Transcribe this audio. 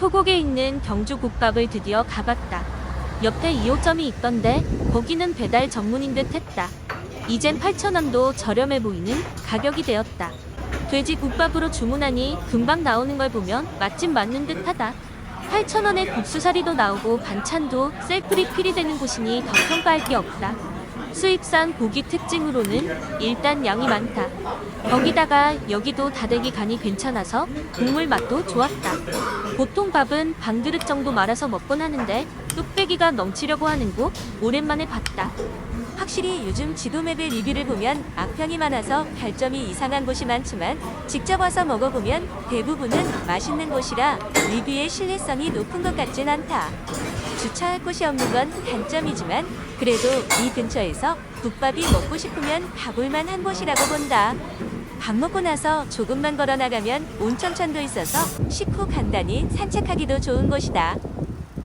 포곡에 있는 경주국밥을 드디어 가봤다. 옆에 2호점이 있던데 거기는 배달 전문인 듯 했다. 이젠 8,000원도 저렴해 보이는 가격이 되었다. 돼지 국밥으로 주문하니 금방 나오는 걸 보면 맛집 맞는 듯 하다. 8,000원에 국수사리도 나오고 반찬도 셀프 리 필이 되는 곳이니 더 평가할 게 없다. 수입산 고기 특징으로는 일단 양이 많다. 거기다가 여기도 다대기 간이 괜찮아서 국물 맛도 좋았다. 보통 밥은 반 그릇 정도 말아서 먹곤 하는데 뚝배기가 넘치려고 하는 곳 오랜만에 봤다. 확실히 요즘 지도맵의 리뷰를 보면 악평이 많아서 별점이 이상한 곳이 많지만 직접 와서 먹어보면 대부분은 맛있는 곳이라 리뷰의 신뢰성이 높은 것 같진 않다. 주차할 곳이 없는 건 단점이지만 그래도 이 근처에서 국밥이 먹고 싶으면 가볼만 한 곳이라고 본다. 밥 먹고 나서 조금만 걸어 나가면 온천천도 있어서 식후 간단히 산책하기도 좋은 곳이다.